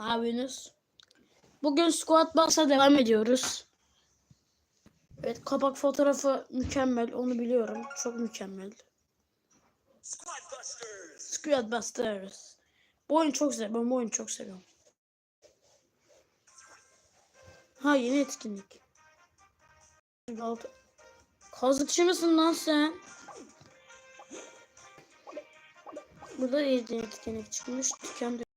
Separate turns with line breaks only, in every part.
Yapıyorsunuz? Bugün Squat Box'a devam ediyoruz. Evet kapak fotoğrafı mükemmel onu biliyorum. Çok mükemmel. Squat Busters. Bu oyunu çok seviyorum. Ben bu oyunu çok seviyorum. Ha yeni etkinlik. Kazıkçı mısın lan sen? Burada yeni etkinlik çıkmış. Dükkan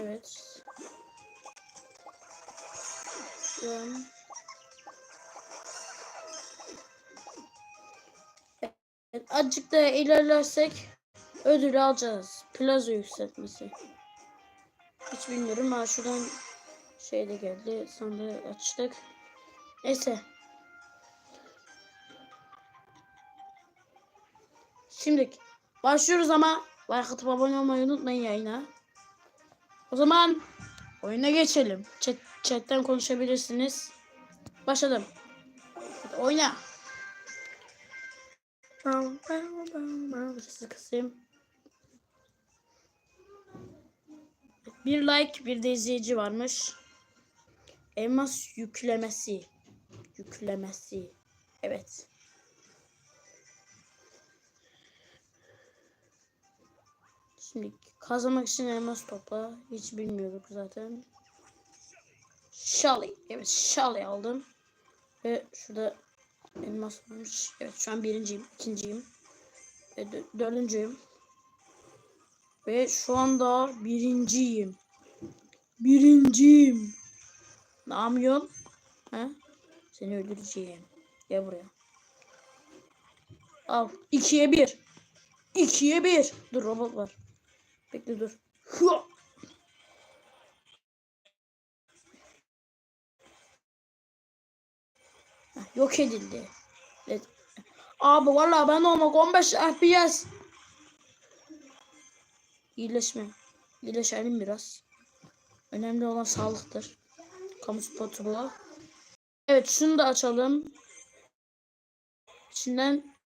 Evet. Ben... Evet, azıcık da ilerlersek ödül alacağız. Plaza yükseltmesi. Hiç bilmiyorum ama şuradan şey de geldi. Sandığı açtık. Neyse. Şimdi başlıyoruz ama like atıp abone olmayı unutmayın yayına. O zaman oyuna geçelim. Chat, chatten konuşabilirsiniz. Başladım. Hadi oyna. Sesi kısayım. Bir like bir de izleyici varmış. Elmas yüklemesi. Yüklemesi. Evet. Şimdi kazanmak için elmas topla. Hiç bilmiyorduk zaten. Shelly. Evet Shelly aldım. Ve şurada elmas varmış. Evet şu an birinciyim. ikinciyim. Ve dö- dördüncüyüm. Ve şu anda birinciyim. Birinciyim. Ne yapıyorsun? Ha? Seni öldüreceğim. Gel buraya. Al. ikiye bir. İkiye bir. Dur robot var. Bekle dur. Heh, Yok edildi. Evet. Abi vallahi ben olmak 15 FPS. İyileşme. İyileşelim biraz. Önemli olan sağlıktır. Kamu spotu bu. Evet şunu da açalım. İçinden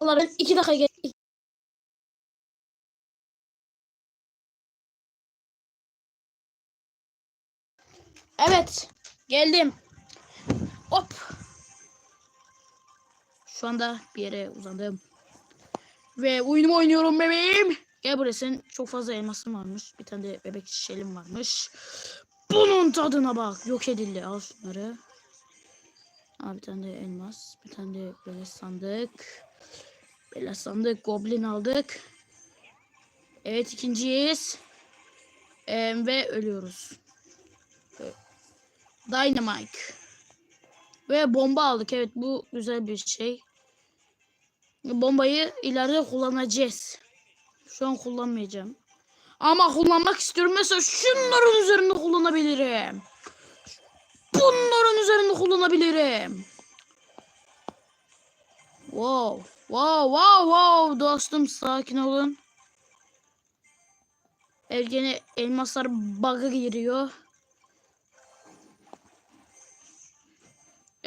Onların iki dakika geç. Evet. Geldim. Hop. Şu anda bir yere uzandım. Ve oyunumu oynuyorum bebeğim. Gel buraya senin çok fazla elmasın varmış. Bir tane de bebek şişelim varmış. Bunun tadına bak. Yok edildi. Al şunları. Al bir tane de elmas. Bir tane de böyle sandık. Böyle sandık. Goblin aldık. Evet ikinciyiz. Ee, ve ölüyoruz. Dynamite. Ve bomba aldık. Evet bu güzel bir şey. Bombayı ileride kullanacağız. Şu an kullanmayacağım. Ama kullanmak istiyorum. Mesela şunların üzerinde kullanabilirim. Bunların üzerinde kullanabilirim. Wow. Wow wow wow dostum sakin olun. Evet gene elmaslar bug'a giriyor.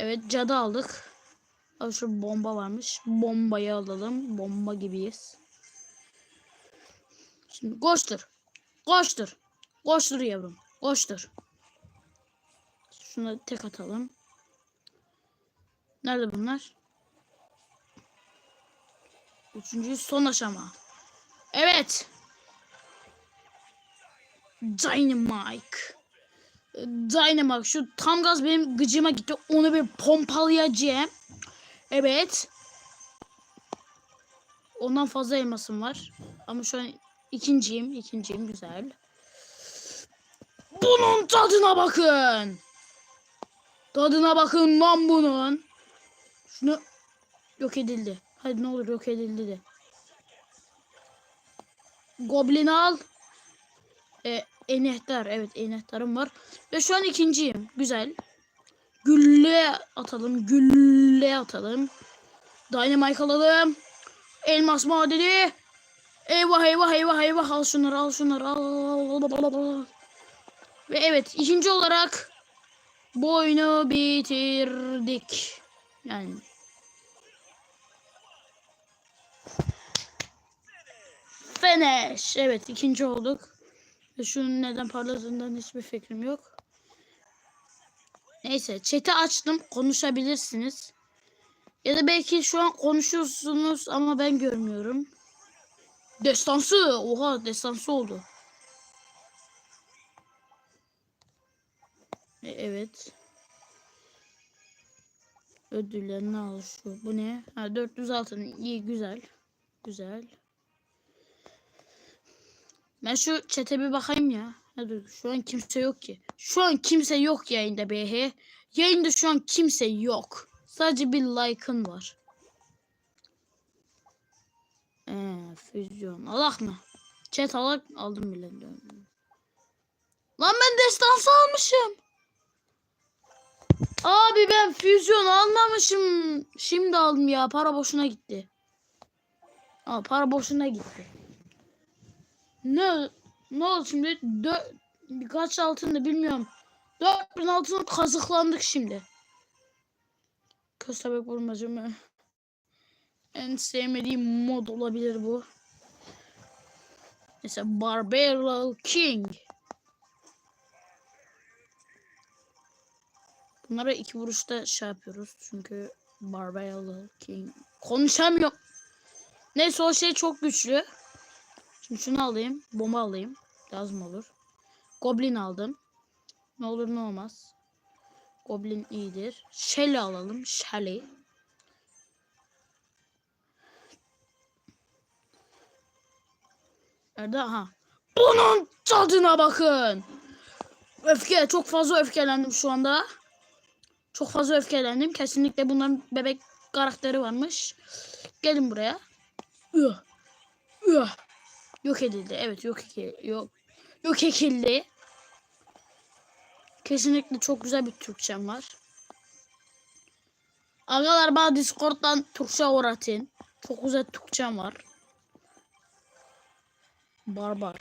Evet cadı aldık. Abi şu bomba varmış. Bombayı alalım. Bomba gibiyiz. Şimdi koştur. Koştur. Koştur yavrum. Koştur. Şuna tek atalım. Nerede bunlar? Üçüncü son aşama. Evet. Dynamite. Dynamite şu tam gaz benim gıcıma gitti. Onu bir pompalayacağım. Evet. Ondan fazla elmasım var. Ama şu an ikinciyim. ikinciyim güzel. Bunun tadına bakın. Tadına bakın lan bunun. Şunu yok edildi. Hadi ne olur yok edildi de. Goblin al. E, enehtar. Evet enehtarım var. Ve şu an ikinciyim. Güzel. Gülle atalım. Gülle atalım. Dynamite alalım. Elmas madeni. Eyvah eyvah eyvah eyvah. Al şunları al şunları. Al, al, al, al, al. Ve evet ikinci olarak bu oyunu bitirdik. Yani finish. Evet ikinci olduk. Şunun neden parladığından hiçbir fikrim yok. Neyse chat'i açtım. Konuşabilirsiniz. Ya da belki şu an konuşuyorsunuz ama ben görmüyorum. Destansı. Oha destansı oldu. E, evet. Ödüllerini al şu. Bu ne? Ha 400 altın. İyi güzel. Güzel. Ben şu çete bir bakayım ya. Ha, dur, şu an kimse yok ki. Şu an kimse yok yayında BH. Yayında şu an kimse yok. Sadece bir like'ın var. Ee, füzyon. Alak mı? Chat alak aldım bile. Lan ben destansı almışım. Abi ben füzyon almamışım. Şimdi aldım ya. Para boşuna gitti. Aa, para boşuna gitti. Ne ne oldu şimdi? Dö birkaç altında bilmiyorum. 4000 altın kazıklandık şimdi. Köstebek vurmacı mı? En sevmediğim mod olabilir bu. Mesela Barbarian King. Bunlara iki vuruşta şey yapıyoruz. Çünkü Barbarian King. Konuşamıyor. Neyse o şey çok güçlü. Şimdi şunu alayım. Bomba alayım. Lazım olur. Goblin aldım. Ne olur ne olmaz. Goblin iyidir. Shelly alalım. Shelly. Nerede? Aha. Bunun tadına bakın. Öfke. Çok fazla öfkelendim şu anda. Çok fazla öfkelendim. Kesinlikle bunların bebek karakteri varmış. Gelin buraya. Üh. Üh. Yok edildi. Evet yok. Yok. Yok edildi. Kesinlikle çok güzel bir Türkçem var. Agalar bana Discord'dan Türkçe öğretin. Çok güzel Türkçem var. Barbar.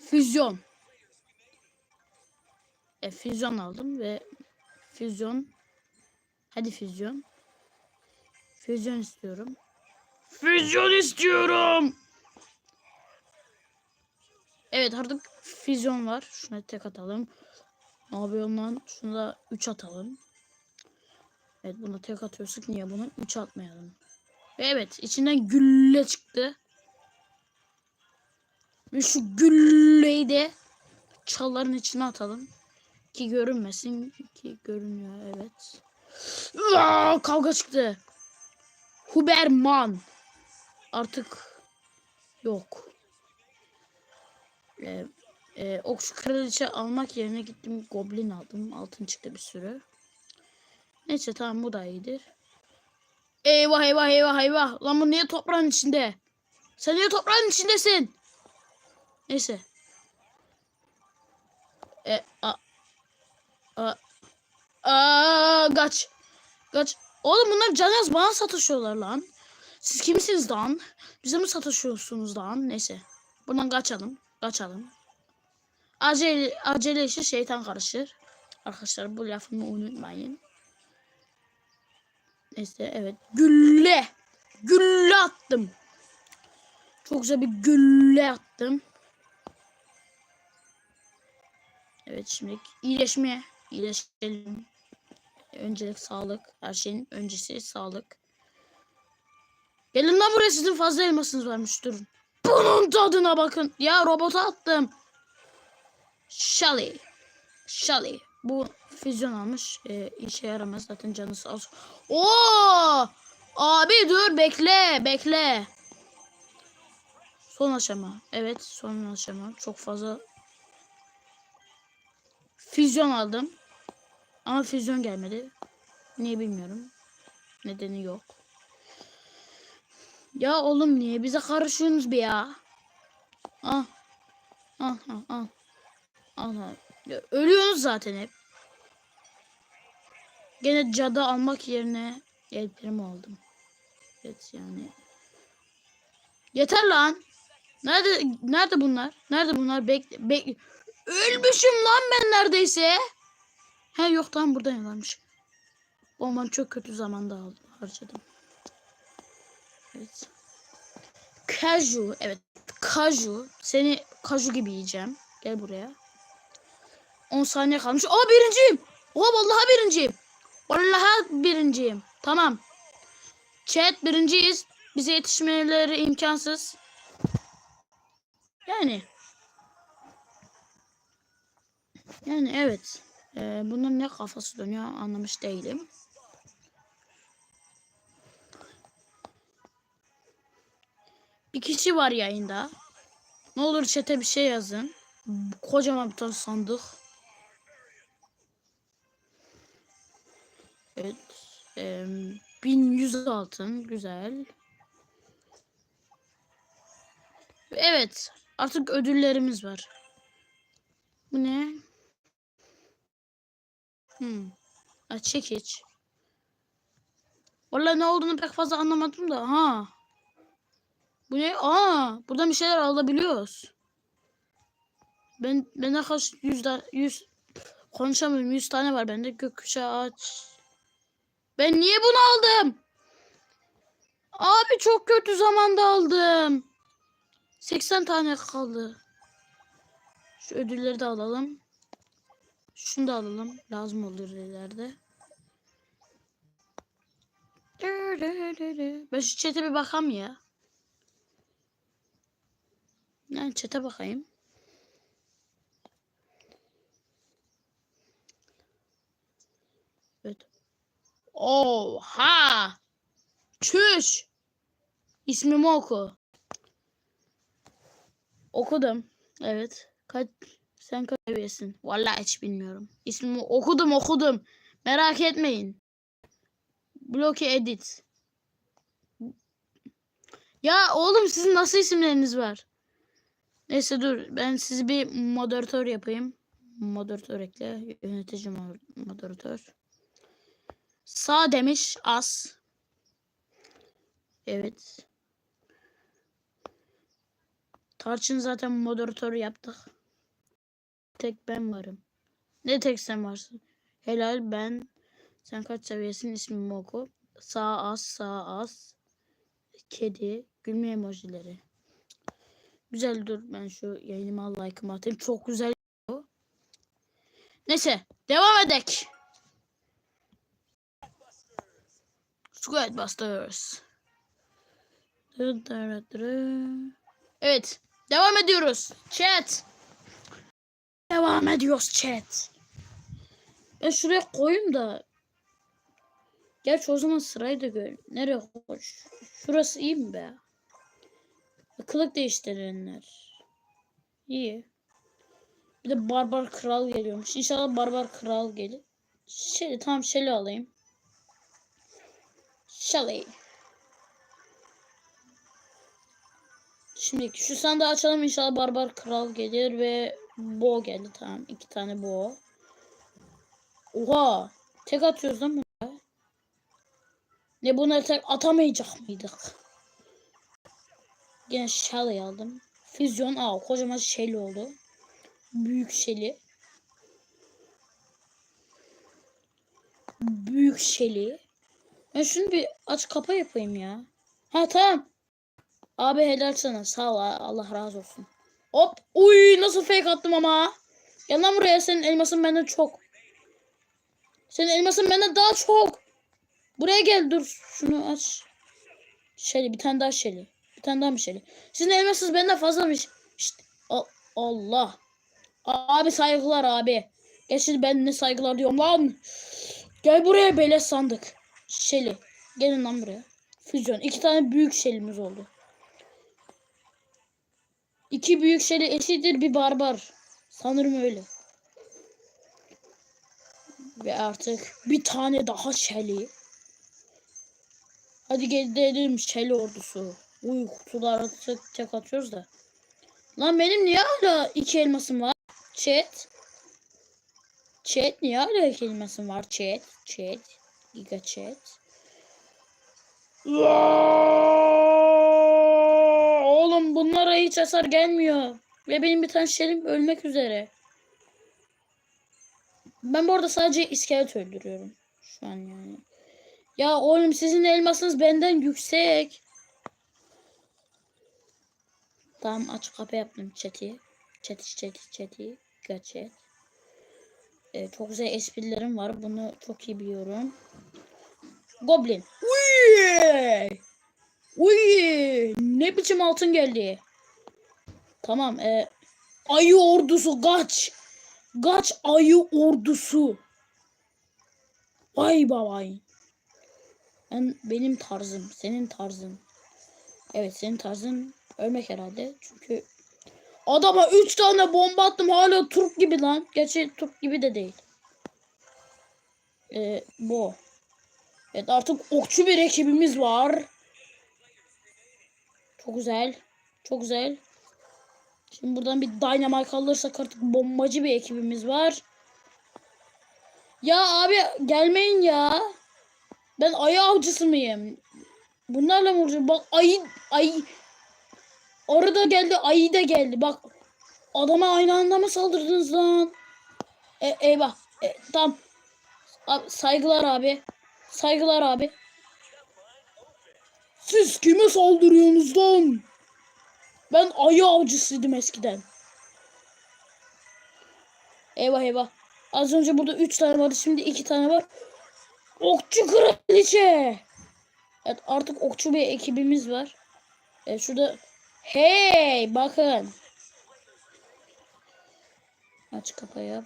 Füzyon. E, füzyon aldım ve füzyon. Hadi füzyon. Füzyon istiyorum. Füzyon istiyorum. Evet artık füzyon var. Şuna tek atalım. Ne yapıyorum lan? Şunu da 3 atalım. Evet buna tek atıyorsak niye bunu 3 atmayalım? Ve evet içinden gülle çıktı. Ve şu gülleyi de çalların içine atalım. Ki görünmesin. Ki görünüyor evet. Aa, kavga çıktı. Huberman. Artık yok. Ee, e, okçu kraliçe almak yerine gittim goblin aldım. Altın çıktı bir sürü. Neyse tamam bu da iyidir. Eyvah eyvah eyvah eyvah. Lan bu niye toprağın içinde? Sen niye toprağın içindesin? Neyse. E, a, a, a, kaç. Kaç. Oğlum bunlar canaz bana satışıyorlar lan. Siz kimsiniz lan? Bize mi satışıyorsunuz lan? Neyse. Buradan kaçalım. Kaçalım. Acele, acele işi şeytan karışır. Arkadaşlar bu lafımı unutmayın. Neyse evet. Gülle. Gülle attım. Çok güzel bir gülle attım. Evet şimdi iyileşmeye iyileşelim. Öncelik sağlık. Her şeyin öncesi sağlık. Gelin lan buraya sizin fazla elmasınız varmış durun. Bunun tadına bakın. Ya robota attım. Shelly. Shelly. Bu füzyon almış. Ee, işe yaramaz zaten canı sağ olsun. Oo! Abi dur bekle bekle. Son aşama. Evet son aşama. Çok fazla füzyon aldım. Ama füzyon gelmedi. Niye bilmiyorum. Nedeni yok. Ya oğlum niye bize karışıyorsunuz be ya? Ah. Ah ah ah. Ah. Ya, ölüyorsunuz zaten hep. Gene cadı almak yerine el prim aldım. Evet yani. Yeter lan. Nerede nerede bunlar? Nerede bunlar? Bekle bekle. Ölmüşüm lan ben neredeyse. He yok tamam burada varmış. Bombanı çok kötü zamanda aldım harcadım. Evet. Kaju. Evet. Kaju. Seni kaju gibi yiyeceğim. Gel buraya. 10 saniye kalmış. Aa birinciyim. Oha vallahi birinciyim. Vallahi birinciyim. Tamam. Chat birinciyiz. Bize yetişmeleri imkansız. Yani. Yani evet. Ee, bunun ne kafası dönüyor anlamış değilim. Bir kişi var yayında. Ne olur chat'e bir şey yazın. Kocaman bir tane sandık. Evet. Ee, 1100 altın. Güzel. Evet. Artık ödüllerimiz var. Bu ne? Hmm. Ha, çekiç. Vallahi ne olduğunu pek fazla anlamadım da. Ha. Bu ne? Aa, buradan bir şeyler alabiliyoruz. Ben bende kaç yüz da yüz konuşamıyorum. Yüz tane var bende. Gökkuşağı ağaç. Ben niye bunu aldım? Abi çok kötü zamanda aldım. 80 tane kaldı. Şu ödülleri de alalım. Şunu da alalım. Lazım olur ileride. Ben şu chat'e bir bakam ya. Yani chat'e bakayım. Evet. Oha! Çüş! İsmimi oku. Okudum. Evet. Kaç sen kaç seviyesin? Vallahi hiç bilmiyorum. İsmimi okudum okudum. Merak etmeyin. Bloke edit. Ya oğlum sizin nasıl isimleriniz var? Neyse dur ben sizi bir moderatör yapayım. Moderatör ekle. Yönetici mo- moderatör. Sağ demiş az. Evet. Tarçın zaten moderatör yaptık. Tek ben varım. Ne tek sen varsın? Helal ben. Sen kaç seviyesin ismimi oku. Sağ az sağ az. Kedi. Gülme emojileri. Güzel dur ben şu yayınıma like'ımı atayım. Çok güzel. Neyse devam edek. Squad Busters. Evet. Devam ediyoruz. Chat. Devam ediyoruz chat. Ben şuraya koyayım da. Gerçi o zaman sırayı da gör. Nereye koy? Şurası iyi mi be? Kılık değiştirenler. İyi. Bir de barbar kral geliyormuş. İnşallah barbar kral gelir. Şey, tamam Shelly alayım. Shelly. Şimdi şu sandığı açalım inşallah barbar kral gelir ve bo geldi tamam iki tane bo. Oha tek atıyoruz lan bunlara. Ne bunları tek atamayacak mıydık? Yine Shelly aldım. Füzyon aa kocaman Shelly oldu. Büyük Shelly. Büyük Shelly. Ben şunu bir aç kapa yapayım ya. Ha tamam. Abi helal sana. Sağ ol. Allah razı olsun. Hop. Uy nasıl fake attım ama. Gel buraya. Senin elmasın benden çok. Senin elmasın benden daha çok. Buraya gel dur. Şunu aç. Şeli bir tane daha şeli. Tane daha mı şeli? Sizin elmasınız benden fazlamış. Al- Allah. Abi saygılar abi. Gerçi ben ne saygılar diyorum lan. Gel buraya beleş sandık. Şeli. Gelin lan buraya. Füzyon. İki tane büyük şelimiz oldu. İki büyük şeli eşittir bir barbar. Sanırım öyle. Ve artık bir tane daha şeli. Hadi gidelim şeli ordusu. Uy kutulara tek, tek atıyoruz da. Lan benim niye hala iki elmasım var? Chat. Chat niye hala iki elmasım var? Chat. Chat. Giga chat. Oğlum bunlara hiç hasar gelmiyor. Ve benim bir tane şerim ölmek üzere. Ben bu arada sadece iskelet öldürüyorum. Şu an yani. Ya oğlum sizin elmasınız benden yüksek. Tamam açık kapı yaptım chat'i. Chat'i chat'i chat'i. Chat. Ee, çok güzel esprilerim var. Bunu çok iyi biliyorum. Goblin. Uy! Uy! Ne biçim altın geldi? Tamam. E, ayı ordusu kaç. Kaç ayı ordusu. Vay babay. Ben benim tarzım, senin tarzın. Evet, senin tarzın ölmek herhalde. Çünkü adama 3 tane bomba attım hala Türk gibi lan. Gerçi Türk gibi de değil. Ee, bu. Evet artık okçu bir ekibimiz var. Çok güzel. Çok güzel. Şimdi buradan bir dynamite alırsak artık bombacı bir ekibimiz var. Ya abi gelmeyin ya. Ben ayı avcısı mıyım? Bunlarla mı vuracağım? Bak ayı ayı arı da geldi ayı da geldi. Bak adama aynı anda mı saldırdınız lan? E, eyvah. E, tamam. Abi, saygılar abi. Saygılar abi. Siz kime saldırıyorsunuz lan? Ben ayı avcısıydım eskiden. Eyvah eyvah. Az önce burada 3 tane vardı. Şimdi 2 tane var. Okçu kraliçe. Evet artık okçu bir ekibimiz var. Evet şurada. Hey bakın. Aç kapıyı yap.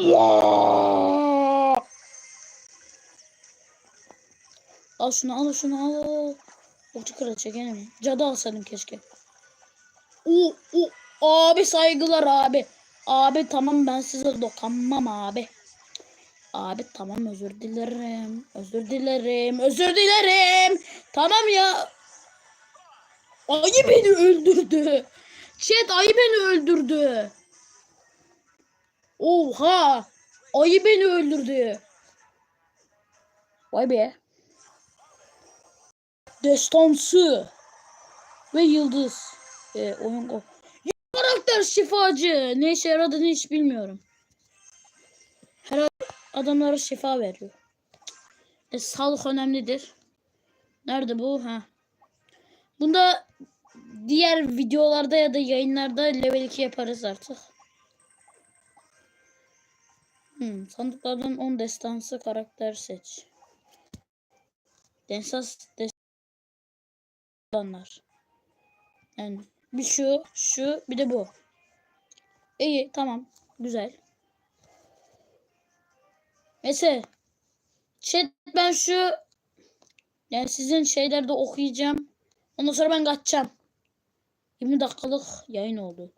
Ya! Al şunu al şunu al. Okçu kraliçe gene mi? Cadı alsaydım keşke. U, u, abi saygılar abi. Abi tamam ben size dokunmam abi. Abi tamam özür dilerim. Özür dilerim. Özür dilerim. Tamam ya. Ayı beni öldürdü. Chat ayı beni öldürdü. Oha. Ayı beni öldürdü. Vay be. Destansı. Ve yıldız. Ee, oyun. Karakter şifacı. Ne işe yaradığını hiç bilmiyorum. Adamlara şifa veriyor. E, sağlık önemlidir. Nerede bu? Ha. Bunda diğer videolarda ya da yayınlarda level 2 yaparız artık. Hmm, sandıklardan 10 destansı karakter seç. Destans destanlar. Yani bir şu, şu, bir de bu. İyi, tamam. Güzel. Mesela chat ben şu yani sizin şeylerde okuyacağım. Ondan sonra ben kaçacağım. 20 dakikalık yayın oldu.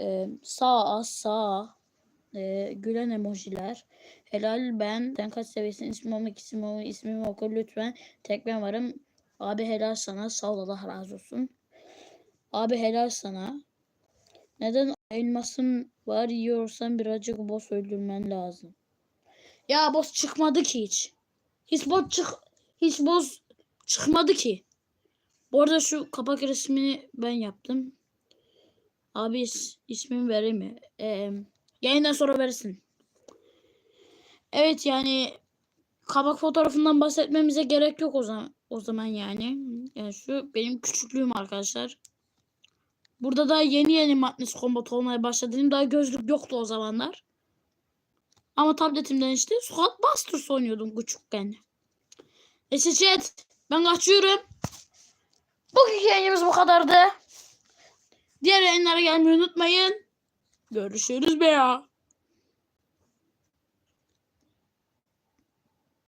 Ee, sağ sağ ee, gülen emojiler. Helal ben. Sen kaç seviyesin? İsmim isim olmak ismimi oku lütfen. Tek ben varım. Abi helal sana. Sağ ol Allah razı olsun. Abi helal sana. Neden elmasın var yiyorsan birazcık boss öldürmen lazım. Ya boss çıkmadı ki hiç. Hiç boss çık hiç boss çıkmadı ki. Bu arada şu kapak resmini ben yaptım. Abi is, ismimi vereyim mi? Ee, yayından sonra verirsin. Evet yani kabak fotoğrafından bahsetmemize gerek yok o zaman o zaman yani. Yani şu benim küçüklüğüm arkadaşlar. Burada da yeni yeni Madness Combat olmaya başladım. Daha gözlük yoktu o zamanlar. Ama tabletimden işte Squad Busters oynuyordum küçükken. Neyse chat. Ben kaçıyorum. Bugünkü yayınımız bu kadardı. Diğer yayınlara gelmeyi unutmayın. Görüşürüz be ya.